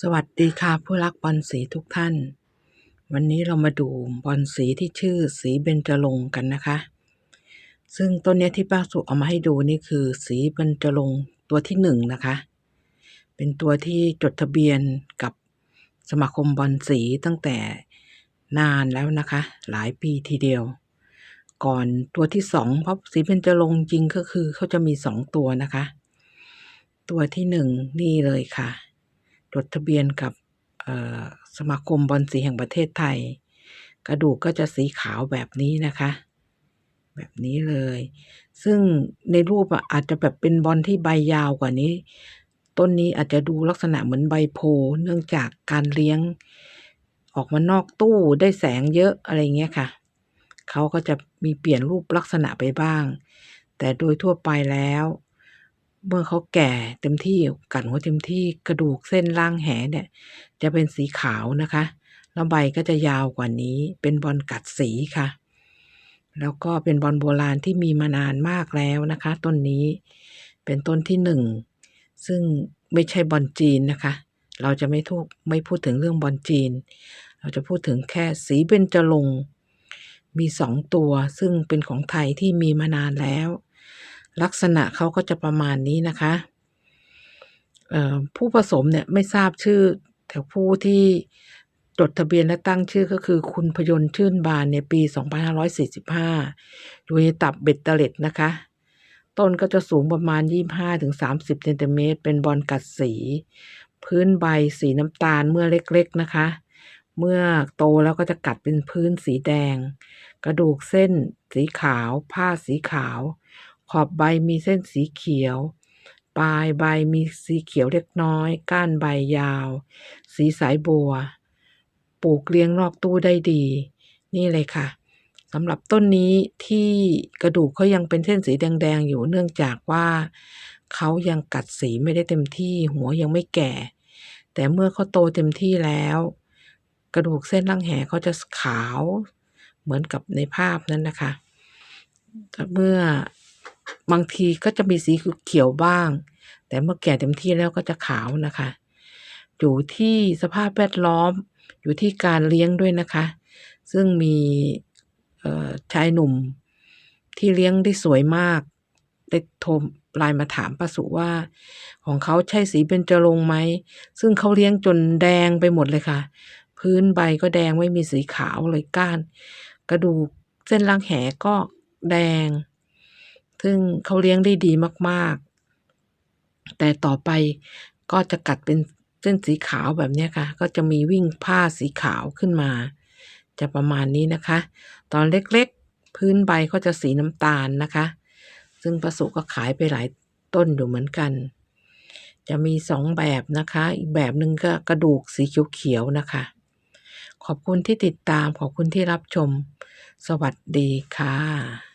สวัสดีค่ะผู้รักบอลสีทุกท่าน วันนี้เรามาดูบอลสีที่ชื่อสีเบญจรงกันนะคะ ซึ่งต้นนี้ที่ป้าสุเอามาให้ดูนี่คือสีเบญจรงตัวที่หนึ่งนะคะ เป็นตัวที่จดทะเบียนกับสมาคมบอลสีตั้งแต่นานแล้วนะคะ หลายปีทีเดียว ก่อนตัวที่สองเพราะสีเบญจรงจริงก็คือเขาจะมีสองตัวนะคะ ตัวที่หนึ่งนี่เลยค่ะจดทะเบียนกับสมาคมบอลสีแห่งประเทศไทย กระดูกก็จะสีขาวแบบนี้นะคะ แบบนี้เลย ซึ่งในรูปอาจจะแบบเป็นบอลที่ใบยาวกว่านี้ ต้นนี้อาจจะดูลักษณะเหมือนใบโพเนื่องจากการเลี้ยง ออกมานอกตู้ได้แสงเยอะอะไรเงี้ยค่ะเขาก็จะมีเปลี่ยนรูปลักษณะไปบ้าง แต่โดยทั่วไปแล้ว เมื่อเขาแก่เต็มที่กัดหัวเต็มที่กระดูกเส้นล่างแหเนี่ย จะเป็นสีขาวนะคะแล้วใบก็จะยาวกว่านี้ เป็นบอลกัดสีค่ะ แล้วก็เป็นบอลโบราณที่มีมานานมากแล้วนะคะ ต้นนี้เป็นต้นที่หนึ่งซึ่งไม่ใช่บอลจีนนะคะ เราจะไม่ทุกไม่พูดถึงเรื่องบอลจีน เราจะพูดถึงแค่สีเบญจรงมีสองตัว ซึ่งเป็นของไทยที่มีมานานแล้ว ลักษณะเขาก็จะประมาณนี้นะคะผู้ผสมเนี่ยไม่ทราบชื่อ แต่ผู้ที่จดทะเบียนและตั้งชื่อก็คือคุณพยนต์ชื่นบานในปี 2545 อยู่ในตับเบ็ดเตล็ดนะคะ ต้นก็จะสูงประมาณ 25-30เซนติเมตร เป็นบอลกัดสี พื้นใบสีน้ำตาลเมื่อเล็กๆนะคะ เมื่อโตแล้วก็จะกัดเป็นพื้นสีแดง กระดูกเส้นสีขาว ผ้าสีขาว ขอบใบมีเส้นสีเขียว ปลายใบมีสีเขียวเล็กน้อย ก้านใบยาว สีสายบัว ปลูกเลี้ยงนอกตู้ได้ดี นี่เลยค่ะสำหรับต้นนี้ที่กระดูกเขายังเป็นเส้นสีแดงๆอยู่เนื่องจากว่าเขายังกัดสีไม่ได้เต็มที่ หัวยังไม่แก่ แต่เมื่อเขาโตเต็มที่แล้ว กระดูกเส้นล่างแหเขาจะขาว เหมือนกับในภาพนั้นนะคะ เมื่อ บางทีก็จะมีสีเขียวบ้าง แต่เมื่อแก่เต็มที่แล้วก็จะขาวนะคะ อยู่ที่สภาพแวดล้อม อยู่ที่การเลี้ยงด้วยนะคะ ซึ่งมีชายหนุ่มที่เลี้ยงได้สวยมากได้โทรไลน์มาถามป้าสุว่า ของเขาใช่สีเบญจรงไหม ซึ่งเขาเลี้ยงจนแดงไปหมดเลยค่ะ พื้นใบก็แดงไม่มีสีขาวเลยก้าน กระดูกเส้นล่างแหก็แดง ซึ่งเขาเลี้ยงได้ดีมากๆ แต่ต่อไปก็จะกัดเป็นเส้นสีขาวแบบนี้ค่ะ ก็จะมีวิ่งผ้าสีขาวขึ้นมา จะประมาณนี้นะคะ ตอนเล็กๆ พื้นใบก็จะสีน้ำตาลนะคะ ซึ่งประสุก็ขายไปหลายต้นอยู่เหมือนกัน จะมีสองแบบนะคะ อีกแบบหนึ่งก็กระดูกสีเขียวๆนะคะ ขอบคุณที่ติดตาม ขอบคุณที่รับชม สวัสดีค่ะ